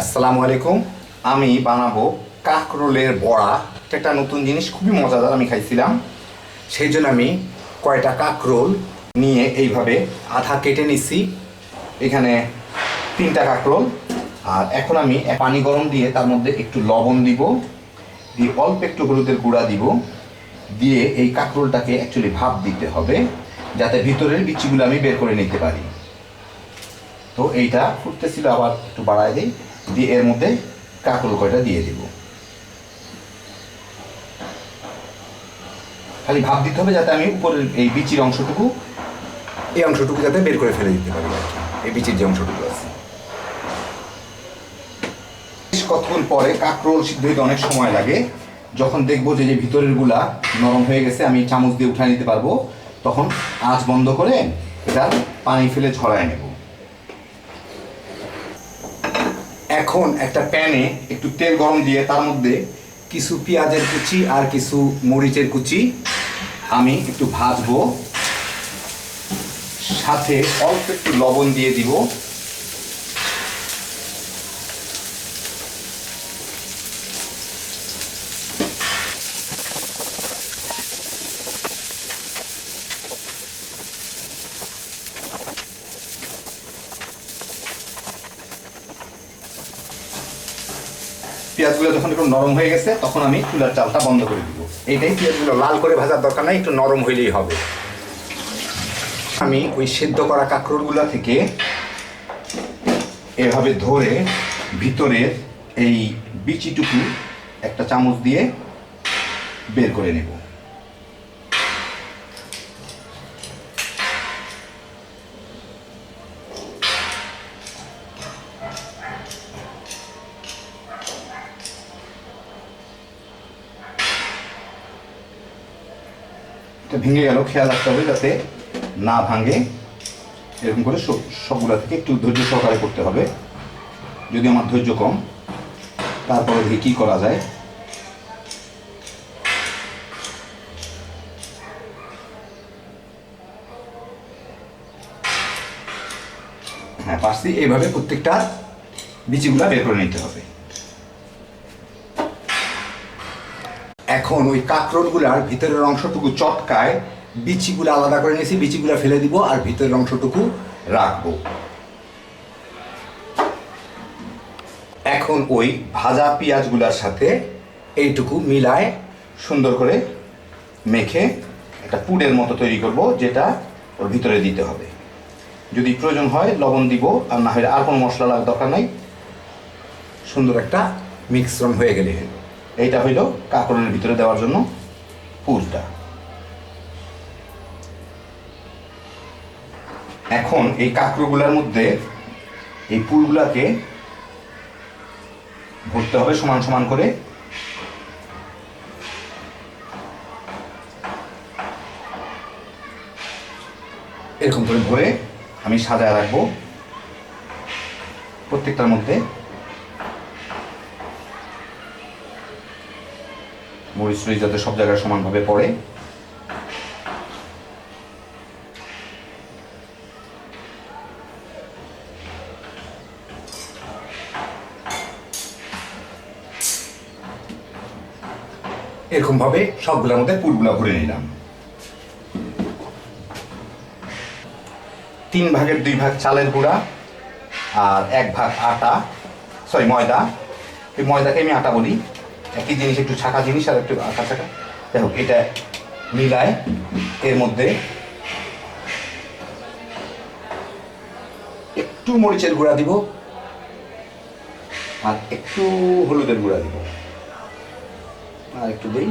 আসসালামু আলাইকুম। আমি বানাবো কাকরোলের বড়া। একটা নতুন জিনিস, খুবই মজাদার, আমি খাইছিলাম। সেই জন্য আমি কয়টা কাকরোল নিয়ে এইভাবে আধা কেটে নিচ্ছি এখানে তিনটা কাকরোল। আর এখন আমি পানি গরম দিয়ে তার মধ্যে একটু লবণ দিব। দিয়ে অল্প একটু হলুদের গুঁড়া দিব। দিয়ে এই কাকরোলটাকে অ্যাকচুয়ালি ভাপ দিতে হবে, যাতে ভিতরের বিচিগুলো আমি বের করে নিতে পারি। তো এইটা ফুটতেছিল, আবার একটু বাড়ায় দিই। দিয়ে এর মধ্যে কাকল কয়টা দিয়ে দিব। খালি ভাব দিতে হবে যাতে আমি উপরের এই বিচির অংশটুকু, এই অংশটুকু যাতে বের করে ফেলে দিতে পারি এই বিচির যে অংশটুকু আছে। কতক্ষণ পরে কাকরোল সিদ্ধ হইতে অনেক সময় লাগে। যখন দেখব যে যে ভিতরেরগুলা নরম হয়ে গেছে, আমি চামচ দিয়ে উঠায় নিতে পারব, তখন আঁচ বন্ধ করে এটা পানি ফেলে ছড়ায় নেব। এখন একটা প্যানে একটু তেল গরম দিয়ে তার মধ্যে কিছু পেঁয়াজের কুচি আর কিছু মরিচের কুচি আমি একটু ভাজবো। সাথে অল্প একটু লবণ দিয়ে দিব। পেঁয়াজগুলো যখন একটু নরম হয়ে গেছে, তখন আমি চুলার চালটা বন্ধ করে দিব। এইটাই পেঁয়াজগুলো লাল করে ভাজার দরকার নাই, একটু নরম হইলেই হবে। আমি ওই সেদ্ধ করা কাঁকড়গুলো থেকে এভাবে ধরে ভিতরের এই বিচিটুকু একটা চামচ দিয়ে বের করে নেব। ভেঙে গেল, খেয়াল রাখতে হবে যাতে না ভাঙে। এরকম করে সব, সবগুলা থেকে একটু ধৈর্য সহকারে করতে হবে। যদি আমার ধৈর্য কম, তারপরে দেখি কী করা যায়। হ্যাঁ পারছি। এইভাবে প্রত্যেকটা বিচিগুলা বের করে নিতে হবে। এখন ওই কাঁকরোলগুলার ভিতরের অংশটুকু চটকায় বিচিগুলো আলাদা করে নিয়েছি, বিচিগুলো ফেলে দিব আর ভিতরের অংশটুকু রাখব। এখন ওই ভাজা পেঁয়াজগুলার সাথে এইটুকু মিলায় সুন্দর করে মেখে একটা পুডের মতো তৈরি করব, যেটা ওর ভিতরে দিতে হবে। যদি প্রয়োজন হয় লবণ দিব, আর না হলে আর কোনো মশলা লাগার দরকার নাই। সুন্দর একটা মিশ্রণ হয়ে গেলে। হলো এইটা হইল কাঁকড়ের ভিতরে দেওয়ার জন্য পুরটা। এখন এই কাঁকড়গুলোর মধ্যে এই পুরগুলাকে ভরতে হবে সমান সমান করে। এরকম করে ভরে আমি সাজায় রাখব। প্রত্যেকটার মধ্যে মরিচ টরিচ যাতে সব জায়গায় সমানভাবে পড়ে। এরকম ভাবে সবগুলোর মধ্যে পুরগুলা ভরে নিলাম। তিন ভাগের দুই ভাগ চালের গুঁড়া আর এক ভাগ আটা সরি ময়দা। এই ময়দাকে আমি আটা বলি। একই জিনিস, একটু ছাকা জিনিস আর একটু আঁকা ছাকা দেখো, এটা মিলায় এর মধ্যে একটু মরিচের গুঁড়া দিব আর একটু হলুদের গুঁড়া দিব। আর একটু দিই।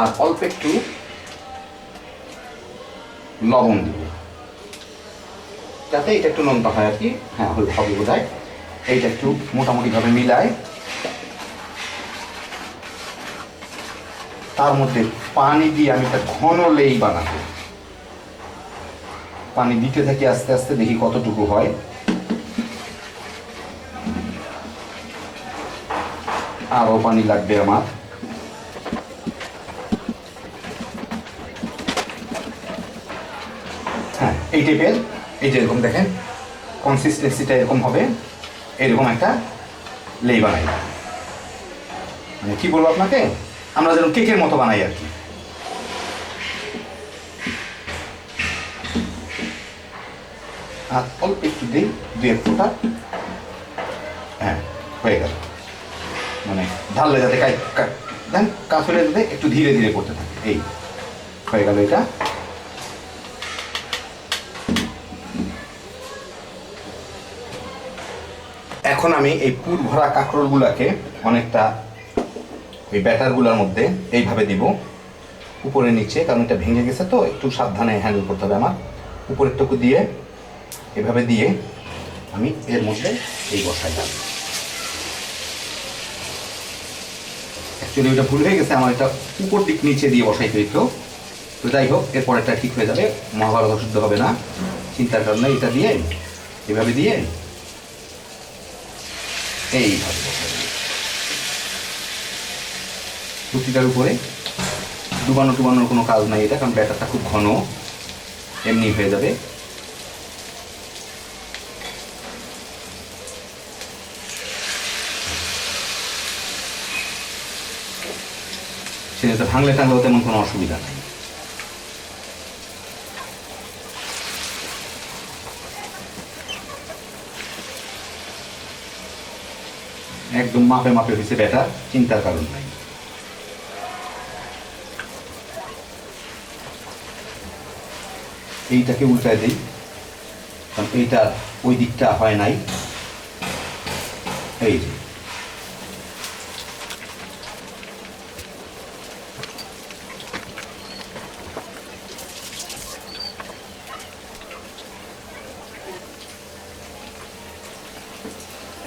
আর অল্প একটু লবণ দিব। যাতে এটা একটু নোনতা হয় আর কি। হ্যাঁ হবে বোধ হয় এইটা একটু মোটামুটিভাবে মিলায়। তার মধ্যে পানি দিয়ে আমি একটা ঘন লেই বানাবো। পানি দিতে থাকি আস্তে আস্তে দেখি কতটুকু হয়। আরও পানি লাগবে আমার। হ্যাঁ এই টাইপের এই যে এরকম দেখেন কনসিস্টেন্সিটা এরকম হবে। এরকম একটা লেই বানাই। মানে কি বলব আপনাকে? আমরা যেন কেকের মতো বানাই আর কি। আর অল্প একটু দিই দুই এক ফোঁটা। হ্যাঁ হয়ে গেল। মানে ঢাললে যাতে দেন, কাজ যাতে একটু ধীরে ধীরে করতে থাকে। এই, হয়ে গেল এটা। এখন আমি এই পুর ভরা কাঁকরোলগুলোকে অনেকটা ওই ব্যাটারগুলোর মধ্যে এইভাবে দিব। উপরে নিচে, কারণ এটা ভেঙে গেছে তো, একটু সাবধানে হ্যান্ডেল করতে হবে আমার। উপরেরটুকু দিয়ে এভাবে দিয়ে আমি এর মধ্যে এই বসাইলাম অ্যাকচুয়ালি ওটা ভুল হয়ে গেছে, আমার এটা উপর দিক নিচে দিয়ে বসাইতে হইতো। তো যাই হোক এরপর এটা ঠিক হয়ে যাবে, মহাভারত অশুদ্ধ হবে না। চিন্তার কারণে এটা দিয়ে এভাবে দিয়ে এইভাবে। রুটিটার উপরে ডুবানো টুবানোর কোনো কাজ নাই এটা, কারণ ব্যাটারটা খুব ঘন, এমনি হয়ে যাবে সেটা ভাঙলে টাঙলেও তেমন কোনো অসুবিধা নাই একদম মাপে মাপে হয়েছে ব্যাটার চিন্তার কারণ নাই। এইটাকে উল্টায় দিই, কারণ এইটা ওই দিকটা হয় নাই। এই যে।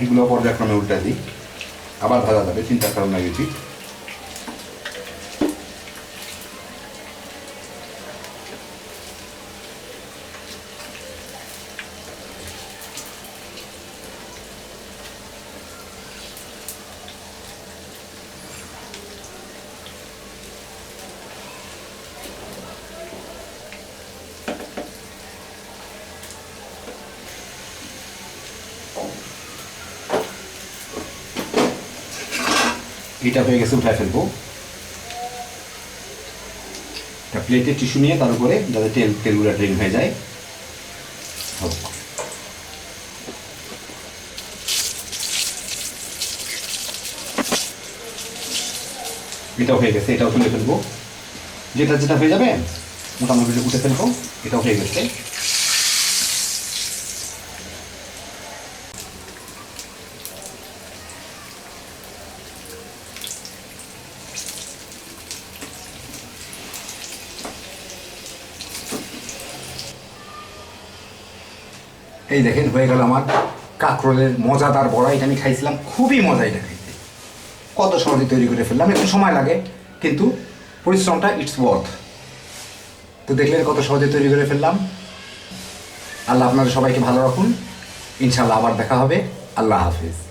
এগুলো পর্যায়ক্রমে উল্টা দিই। আবার ভাজা যাবে চিন্তা কারণ নাই এটা হয়ে গেছে, উঠায় ফেলব। একটা প্লেটে টিস্যু নিয়ে তার উপরে যাতে তেল, তেলগুলো ড্রেন হয়ে যায়। এটাও হয়ে গেছে, এটাও তুলে ফেলব। যেটা যেটা হয়ে যাবে, মোটামুটি উঠে ফেলব, এটাও হয়ে গেছে। এই দেখেন, হয়ে গেল আমার কাঁকরোলের মজাদার বড়া। এটা আমি খাইছিলাম, খুবই মজা এটা খাইতে। কত সহজে তৈরি করে ফেললাম, একটু সময় লাগে, কিন্তু পরিশ্রমটা ইটস ওয়ার্থ তো দেখলেন কত সহজে তৈরি করে ফেললাম। আল্লাহ আপনাদের সবাইকে ভালো রাখুন। ইনশাল্লাহ আবার দেখা হবে। আল্লাহ হাফিজ।